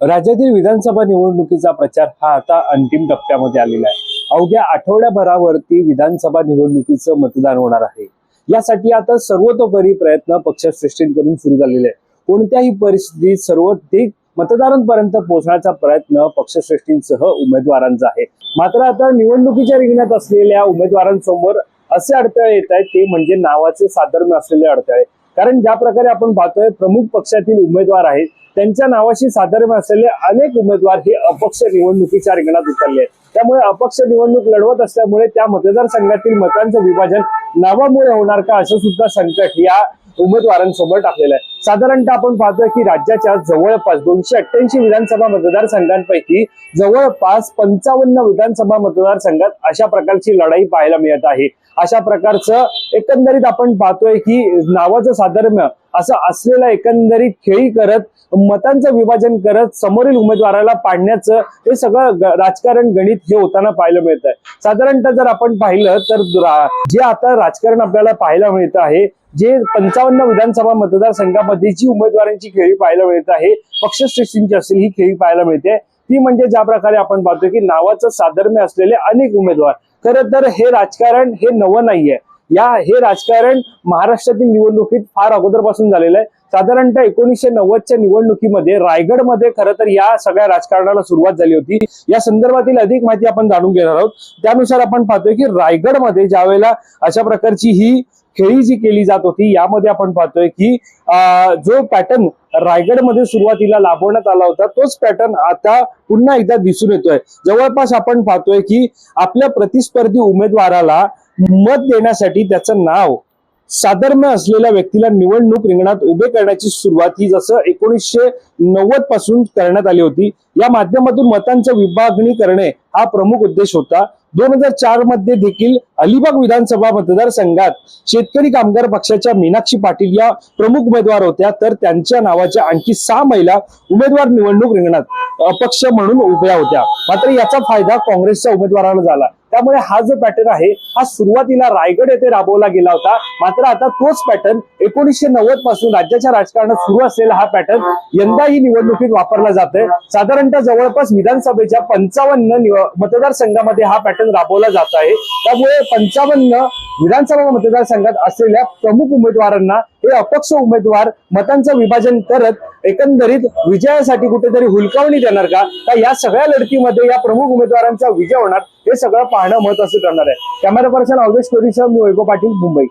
राज्यातील विधानसभा निवडणुकीचा प्रचार हा आता अंतिम टप्प्यामध्ये आलेला आहे. अवघ्या आठवड्याभरावरती विधानसभा निवडणुकीचं मतदान होणार आहे. यासाठी आता सर्वतोपरी प्रयत्न पक्षश्रेष्ठींकडून सुरू झालेले आहे कोणत्याही परिस्थितीत सर्वाधिक मतदारांपर्यंत पोहोचण्याचा प्रयत्न पक्षश्रेष्ठींसह उमेदवारांचा आहे. मात्र आता निवडणुकीच्या रिंगणात असलेल्या उमेदवारांसमोर असे अडथळे येत आहेत ते म्हणजे नावाचे साधर्म्य असलेले अडथळे. कारण ज्या प्रकारे आपण पाहतोय प्रमुख पक्षातील उमेदवार आहेत त्यांच्या नावाशी साधर्म्य असलेले अनेक उमेदवार हे अपक्ष निवडणुकीच्या रिंगणात उतरले आहेत. त्यामुळे अपक्ष निवडणूक लढवत असल्यामुळे त्या मतदारसंघातील मतांचं विभाजन नावामुळे होणार का असं सुद्धा संकट या उमेदवारांसमोर टाकलेलं आहे. साधारणतः आपण पाहतोय की राज्याच्या जवळपास दोनशे अठ्ठ्याऐंशी विधानसभा मतदारसंघांपैकी जवळपास पंचावन्न विधानसभा मतदारसंघात अशा प्रकारची लढाई पाहायला मिळत आहे. अशा प्रकारचं एकंदरीत आपण पाहतोय की नावाचं साधर्म्य असं असलेला एकंदरीत खेळी करत मतांचं विभाजन करत समोरील उमेदवाराला पाडण्याचं हे सगळं राजकारण गणित हे होताना पाहायला मिळत आहे साधारणतः जर आपण पाहिलं तर जे आता राजकारण आपल्याला पाहायला मिळत आहे जे पंचावन्न विधानसभा मतदारसंघामध्ये जी उमेदवारांची खेळी पाहायला मिळत आहे पक्षश्रेष्ठींची असेल ही खेळी पाहायला मिळते. ती म्हणजे ज्या प्रकारे आपण पाहतो की नावाचं साधर्म्य असलेले अनेक उमेदवार. खरं तर हे राजकारण हे नवं नाहीये. या हे राजकारण महाराष्ट्रातील निवडणुकीत फार अगोदरपासून झालेलं आहे. साधारणतः एकोणीसशे नव्वदच्या निवडणुकीमध्ये रायगडमध्ये खरं तर या सगळ्या राजकारणाला सुरुवात झाली होती. या संदर्भातील अधिक माहिती आपण जाणून घेणार आहोत. त्यानुसार आपण पाहतोय की रायगडमध्ये ज्या वेळेला अशा प्रकारची ही खेळी जी केली जात होती यामध्ये आपण पाहतोय की जो पॅटर्न रायगडमध्ये सुरुवातीला लाभवण्यात आला होता तोच पॅटर्न आता पुन्हा एकदा दिसून येतोय. जवळपास आपण पाहतोय की आपल्या प्रतिस्पर्धी उमेदवाराला मत देण्यासाठी त्याचं नाव साधर्म्य असलेल्या व्यक्तीला निवडणूक रिंगणात उभे करण्याची सुरुवात ही जसं एकोणीसशे नव्वदपासून करण्यात आली होती या माध्यमातून मतांचं विभागणी करणे हा प्रमुख उद्देश होता. दोन हजार चारमध्ये देखील अलिबाग विधानसभा मतदारसंघात शेतकरी कामगार पक्षाच्या मीनाक्षी पाटील या प्रमुख उमेदवार होत्या. तर त्यांच्या नावाच्या आणखी सहा महिला उमेदवार निवडणूक रिंगणात अपक्ष म्हणून उभ्या होत्या. मात्र याचा फायदा काँग्रेसच्या उमेदवाराला झाला. त्यामुळे हा जो पॅटर्न आहे हा सुरुवातीला रायगड येथे राबवला गेला होता. मात्र आता तोच पॅटर्न एकोणीसशे नव्वदपासून राज्याच्या राजकारणात सुरू असलेला हा पॅटर्न यंदाही निवडणुकीत वापरला जातोय. साधारणतः जवळपास विधानसभेच्या पंचावन्न मतदारसंघामध्ये हा पॅटर्न राबवला जात आहे. त्यामुळे पंचावन्न विधानसभा मतदारसंघात असलेल्या प्रमुख उमेदवारांना हे अपक्ष उमेदवार मतांचं विभाजन करत एकंदरीत विजयासाठी कुठेतरी हुलकावणी देणार का? या सगळ्या लढतीमध्ये या प्रमुख उमेदवारांचा विजय होणार? हे सगळं पाहणं महत्वाचं ठरणार आहे. कॅमेरा पर्सन अवधेश कोरीसह मी वैभव पाटील मुंबई.